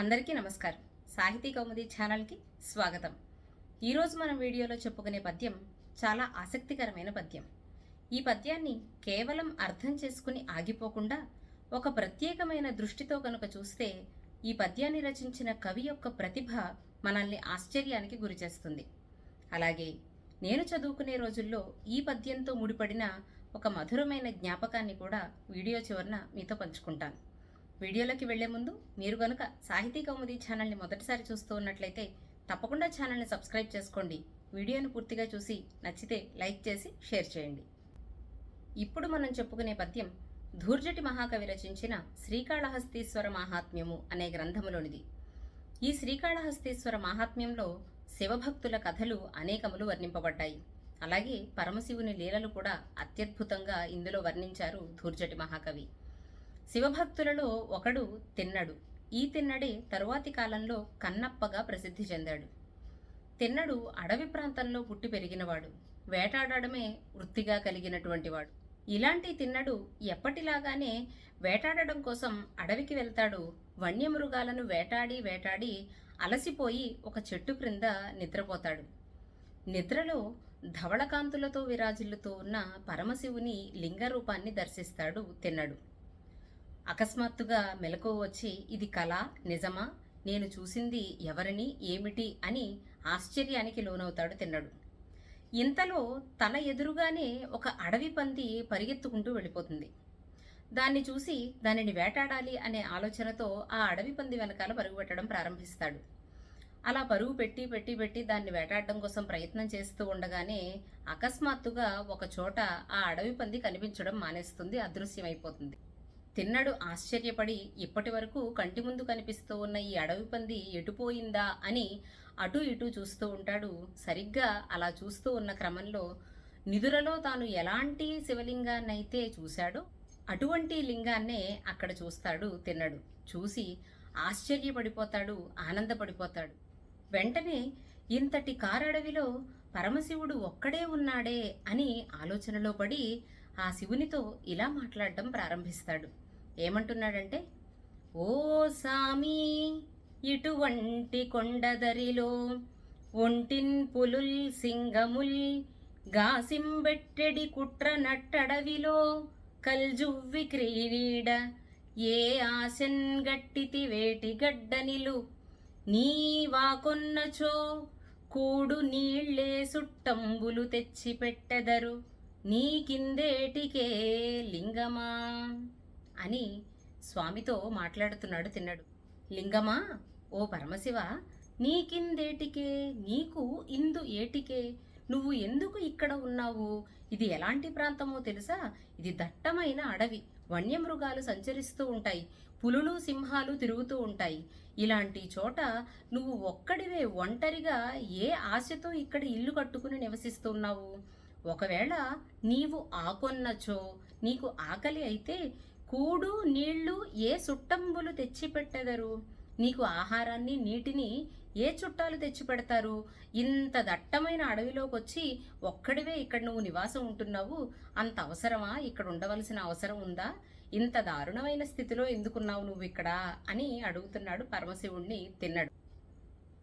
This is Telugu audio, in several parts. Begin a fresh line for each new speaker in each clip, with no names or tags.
అందరికీ నమస్కారం. సాహితీ కౌముది ఛానల్కి స్వాగతం. ఈరోజు మనం వీడియోలో చెప్పుకునే పద్యం చాలా ఆసక్తికరమైన పద్యం. ఈ పద్యాన్ని కేవలం అర్థం చేసుకుని ఆగిపోకుండా ఒక ప్రత్యేకమైన దృష్టితో కనుక చూస్తే ఈ పద్యాన్ని రచించిన కవి యొక్క ప్రతిభ మనల్ని ఆశ్చర్యానికి గురిచేస్తుంది అలాగే నేను చదువుకునే రోజుల్లో ఈ పద్యంతో ముడిపడిన ఒక మధురమైన జ్ఞాపకాన్ని కూడా వీడియో చివరన మీతో పంచుకుంటాను. వీడియోలోకి వెళ్ళే ముందు మీరు గనుక సాహితీ కౌముది ఛానల్ని మొదటిసారి చూస్తూ ఉన్నట్లయితే తప్పకుండా ఛానల్ని సబ్స్క్రైబ్ చేసుకోండి. వీడియోను పూర్తిగా చూసి నచ్చితే లైక్ చేసి షేర్ చేయండి. ఇప్పుడు మనం చెప్పుకునే పద్యం ధూర్జటి మహాకవి రచించిన శ్రీకాళహస్తీశ్వర మాహాత్మ్యము అనే గ్రంథములోనిది. ఈ శ్రీకాళహస్తీశ్వర మాహాత్మ్యంలో శివభక్తుల కథలు అనేకములు వర్ణింపబడ్డాయి. అలాగే పరమశివుని లీలలు కూడా అత్యద్భుతంగా ఇందులో వర్ణించారు ధూర్జటి మహాకవి. శివభక్తులలో ఒకడు తిన్నడు. ఈ తిన్నడే తరువాతి కాలంలో కన్నప్పగా ప్రసిద్ధి చెందాడు. తిన్నడు అడవి ప్రాంతంలో పుట్టి పెరిగినవాడు. వేటాడడమే వృత్తిగా కలిగినటువంటి వాడు ఇలాంటి తిన్నడు ఎప్పటిలాగానే వేటాడడం కోసం అడవికి వెళ్తాడు. వన్యమృగాలను వేటాడి వేటాడి అలసిపోయి ఒక చెట్టు క్రింద నిద్రపోతాడు. నిద్రలో ధవళకాంతులతో విరాజిల్లుతూ ఉన్న పరమశివుని లింగ రూపాన్ని దర్శిస్తాడు తిన్నడు. అకస్మాత్తుగా మెలకువ వచ్చి ఇది కళ నిజమా? నేను చూసింది ఎవరిని ఏమిటి? అని ఆశ్చర్యానికి లోనవుతాడు తిన్నడు. ఇంతలో తన ఎదురుగానే ఒక అడవి పంది పరిగెత్తుకుంటూ వెళ్ళిపోతుంది. దాన్ని చూసి దానిని వేటాడాలి అనే ఆలోచనతో ఆ అడవి పంది వెనకాల పరుగు పెట్టడం ప్రారంభిస్తాడు. అలా పరుగు పెట్టి పెట్టి పెట్టి దాన్ని వేటాడడం కోసం ప్రయత్నం చేస్తూ ఉండగానే అకస్మాత్తుగా ఒక చోట ఆ అడవి పంది కనిపించడం మానేస్తుంది అదృశ్యమైపోతుంది. తిన్నడు ఆశ్చర్యపడి ఇప్పటి వరకు కంటి ముందు కనిపిస్తూ ఉన్న ఈ అడవి పంది ఎటుపోయిందా అని అటు ఇటు చూస్తూ ఉంటాడు. సరిగ్గా అలా చూస్తూ ఉన్న క్రమంలో నిధులలో తాను ఎలాంటి శివలింగాన్నైతే చూశాడో అటువంటి లింగాన్నే అక్కడ చూస్తాడు తిన్నడు. చూసి ఆశ్చర్యపడిపోతాడు ఆనందపడిపోతాడు. వెంటనే ఇంతటి కారడవిలో పరమశివుడు ఒక్కడే ఉన్నాడే అని ఆలోచనలో పడి ఆ శివునితో ఇలా మాట్లాడడం ప్రారంభిస్తాడు. ఏమంటున్నాడంటే ఓ సామి ఇటువంటి కొండదరిలో ఒంటిన్ పులుల్ సింగముల్ గాసింబెట్టెడి కుట్ర నట్టడవిలో కల్జువ్వి క్రీడ ఏ ఆశన్ గట్టితి వేటి గడ్డనిలు. నీ వాకొన్నచో కూడు నీళ్ళే సుట్టంబులు తెచ్చి పెట్టెదరు నీ కిందేటికే లింగమా? అని స్వామితో మాట్లాడుతున్నాడు తిన్నాడు. లింగమా ఓ పరమశివ నీకిందేటికే? నీకు ఇందు ఏటికే? నువ్వు ఎందుకు ఇక్కడ ఉన్నావు? ఇది ఎలాంటి ప్రాంతమో తెలుసా? ఇది దట్టమైన అడవి. వన్యమృగాలు సంచరిస్తూ ఉంటాయి. పులులు సింహాలు తిరుగుతూ ఉంటాయి. ఇలాంటి చోట నువ్వు ఒక్కడివే ఒంటరిగా ఏ ఆశతో ఇక్కడ ఇల్లు కట్టుకుని నివసిస్తున్నావు? ఒకవేళ నీవు ఆకొన్నచో నీకు ఆకలి అయితే కూడు నీళ్ళు ఏ సుట్టంబులు తెచ్చిపెట్టెదరు? నీకు ఆహారాన్ని నీటిని ఏ చుట్టాలు తెచ్చి పెడతారు ఇంత దట్టమైన అడవిలోకి వచ్చి ఒక్కడివే ఇక్కడ నువ్వు నివాసం ఉంటున్నావు? అంత అవసరమా? ఇక్కడ ఉండవలసిన అవసరం ఉందా? ఇంత దారుణమైన స్థితిలో ఎందుకున్నావు నువ్వు ఇక్కడ? అని అడుగుతున్నాడు పరమశివుణ్ణి తిన్నాడు.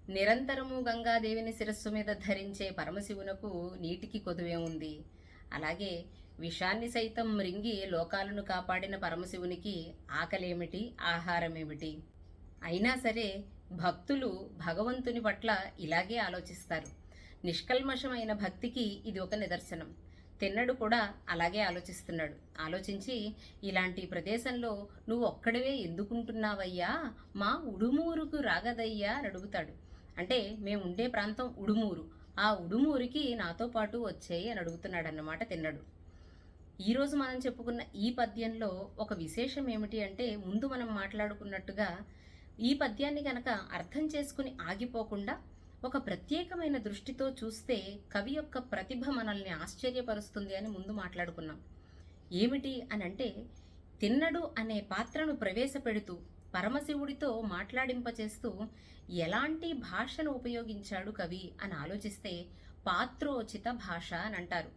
నిరంతరము గంగాదేవిని శిరస్సు మీద ధరించే పరమశివునకు నీటికి కొదువే ఉంది. అలాగే విషాన్ని సైతం మృంగి లోకాలను కాపాడిన పరమశివునికి ఆకలేమిటి? ఆహారమేమిటి? అయినా సరే భక్తులు భగవంతుని పట్ల ఇలాగే ఆలోచిస్తారు. నిష్కల్మషమైన భక్తికి ఇది ఒక నిదర్శనం. తిన్నడు కూడా అలాగే ఆలోచిస్తున్నాడు. ఆలోచించి ఇలాంటి ప్రదేశంలో నువ్వు ఒక్కడివే ఎందుకుంటున్నావయ్యా? మా ఉడుమూరుకు రాగదయ్యా అని అడుగుతాడు. అంటే మేము ఉండే ప్రాంతం ఉడుమూరు. ఆ ఉడుమూరికి నాతో పాటు వచ్చేయి అని అడుగుతున్నాడు అన్నమాట తిన్నడు. ఈరోజు మనం చెప్పుకున్న ఈ పద్యంలో ఒక విశేషం ఏమిటి అంటే ముందు మనం మాట్లాడుకున్నట్టుగా ఈ పద్యాన్ని కనుక అర్థం చేసుకుని ఆగిపోకుండా ఒక ప్రత్యేకమైన దృష్టితో చూస్తే కవి యొక్క ప్రతిభ మనల్ని ఆశ్చర్యపరుస్తుంది అని ముందు మాట్లాడుకున్నాం. ఏమిటి అని అంటే తిన్నడు అనే పాత్రను ప్రవేశపెడుతూ పరమశివుడితో మాట్లాడింపచేస్తూ ఎలాంటి భాషను ఉపయోగించాడు కవి అని ఆలోచిస్తే పాత్రోచిత భాష అని అంటారు.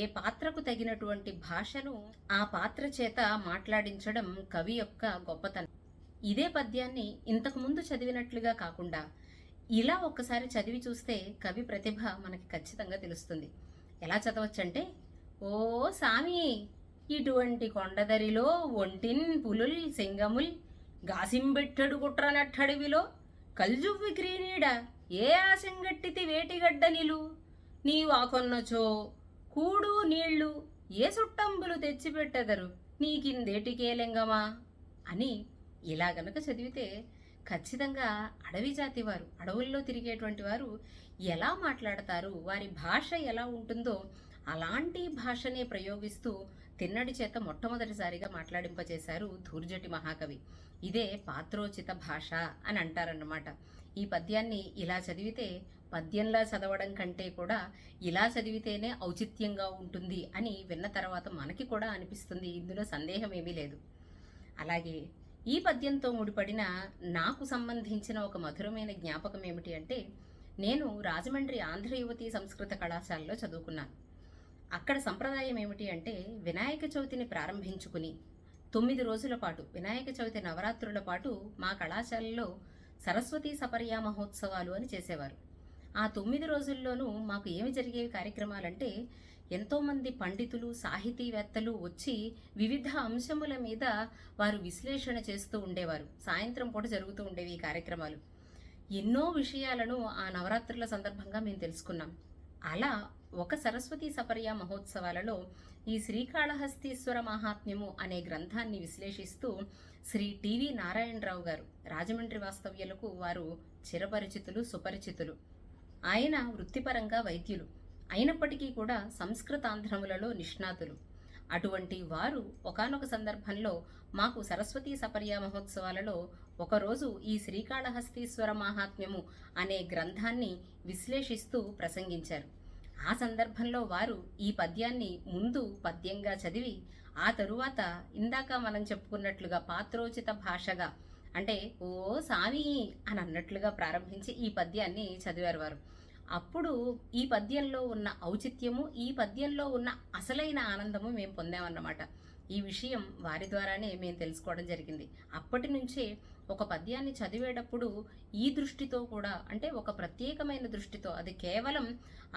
ఏ పాత్రకు తగినటువంటి భాషను ఆ పాత్ర చేత మాట్లాడించడం కవి యొక్క గొప్పతనం. ఇదే పద్యాన్ని ఇంతకుముందు చదివినట్లుగా కాకుండా ఇలా ఒక్కసారి చదివి చూస్తే కవి ప్రతిభ మనకి ఖచ్చితంగా తెలుస్తుంది. ఎలా చదవచ్చంటే ఓ సామి ఇటువంటి కొండదరిలో ఒంటిన్ పులుల్ సింగముల్ గాసింబెట్టడు కుట్రనట్టడివిలో కల్జువ్వి క్రీనీడ ఏ ఆశంగట్టితి వేటిగడ్డ నిలు నీవాకొన్నచో కూడు నీళ్ళు ఏ సుట్టంబులు తెచ్చిపెట్టెదరు? నీకిందేటికేలెంగమా అని ఇలా గనక చదివితే ఖచ్చితంగా అడవి జాతి వారు అడవుల్లో తిరిగేటువంటి వారు ఎలా మాట్లాడతారు? వారి భాష ఎలా ఉంటుందో అలాంటి భాషనే ప్రయోగిస్తూ తిన్నడి చేత మొట్టమొదటిసారిగా మాట్లాడింపచేశారు ధూర్జటి మహాకవి. ఇదే పాత్రోచిత భాష అని అంటారన్నమాట. ఈ పద్యాన్ని ఇలా చదివితే పద్యంలా చదవడం కంటే కూడా ఇలా చదివితేనే ఔచిత్యంగా ఉంటుంది అని విన్న తర్వాత మనకి కూడా అనిపిస్తుంది. ఇందులో సందేహం ఏమీ లేదు. అలాగే ఈ పద్యంతో ముడిపడిన నాకు సంబంధించిన ఒక మధురమైన జ్ఞాపకం ఏమిటి అంటే నేను రాజమండ్రి ఆంధ్ర యువతి సంస్కృత కళాశాలలో చదువుకున్నాను. అక్కడ సంప్రదాయం ఏమిటి అంటే వినాయక చవితిని ప్రారంభించుకుని తొమ్మిది రోజుల పాటు వినాయక చవితి నవరాత్రుల పాటు మా కళాశాలలో సరస్వతి సపర్యా మహోత్సవాలు అని చేసేవారు. ఆ తొమ్మిది రోజుల్లోనూ మాకు ఏమి జరిగేవి కార్యక్రమాలంటే ఎంతోమంది పండితులు సాహితీవేత్తలు వచ్చి వివిధ అంశముల మీద వారు విశ్లేషణ చేస్తూ ఉండేవారు. సాయంత్రం పూట జరుగుతూ ఉండేవి ఈ కార్యక్రమాలు. ఎన్నో విషయాలను ఆ నవరాత్రుల సందర్భంగా మేము తెలుసుకున్నాం. అలా ఒక సరస్వతి సపర్య మహోత్సవాలలో ఈ శ్రీకాళహస్తీశ్వర మహాత్మ్యము అనే గ్రంథాన్ని విశ్లేషిస్తూ శ్రీ టివి నారాయణరావు గారు రాజమండ్రి వాస్తవ్యులకు వారు చిరపరిచితులు సుపరిచితులు. ఆయన వృత్తిపరంగా వైద్యులు. అయినప్పటికీ కూడా సంస్కృతాంధ్రములలో నిష్ణాతులు. అటువంటి వారు ఒకానొక సందర్భంలో మాకు సరస్వతీ సపర్య మహోత్సవాలలో ఒకరోజు ఈ శ్రీకాళహస్తీశ్వర మహాత్మ్యము అనే గ్రంథాన్ని విశ్లేషిస్తూ ప్రసంగించారు. ఆ సందర్భంలో వారు ఈ పద్యాన్ని ముందు పద్యంగా చదివి ఆ తరువాత ఇందాక మనం చెప్పుకున్నట్లుగా పాత్రోచిత భాషగా అంటే ఓ సామి అని అన్నట్లుగా ప్రారంభించి ఈ పద్యాన్ని చదివారు వారు. అప్పుడు ఈ పద్యంలో ఉన్న ఔచిత్యము ఈ పద్యంలో ఉన్న అసలైన ఆనందము మేము పొందామన్నమాట. ఈ విషయం వారి ద్వారానే మేము తెలుసుకోవడం జరిగింది. అప్పటి నుంచే ఒక పద్యాన్ని చదివేటప్పుడు ఈ దృష్టితో కూడా అంటే ఒక ప్రత్యేకమైన దృష్టితో అది కేవలం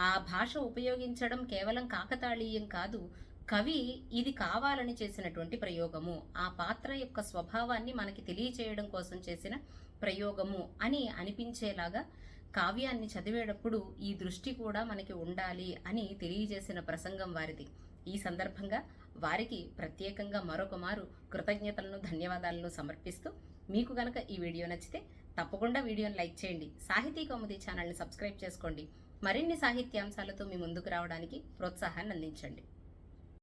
ఆ భాష ఉపయోగించడం కేవలం కాకతాళీయం కాదు కవి ఇది కావాలని చేసినటువంటి ప్రయోగము ఆ పాత్ర యొక్క స్వభావాన్ని మనకి తెలియచేయడం కోసం చేసిన ప్రయోగము అని అనిపించేలాగా కావ్యాన్ని చదివేటప్పుడు ఈ దృష్టి కూడా మనకి ఉండాలి అని తెలియజేసిన ప్రసంగం వారిది. ఈ సందర్భంగా వారికి ప్రత్యేకంగా మరొక మారు కృతజ్ఞతలను ధన్యవాదాలను సమర్పిస్తూ మీకు గనక ఈ వీడియో నచ్చితే తప్పకుండా వీడియోని లైక్ చేయండి. సాహితీ కౌముది ఛానల్ని సబ్స్క్రైబ్ చేసుకోండి. మరిన్ని సాహిత్యాంశాలతో మీ ముందుకు రావడానికి ప్రోత్సాహాన్ని అందించండి.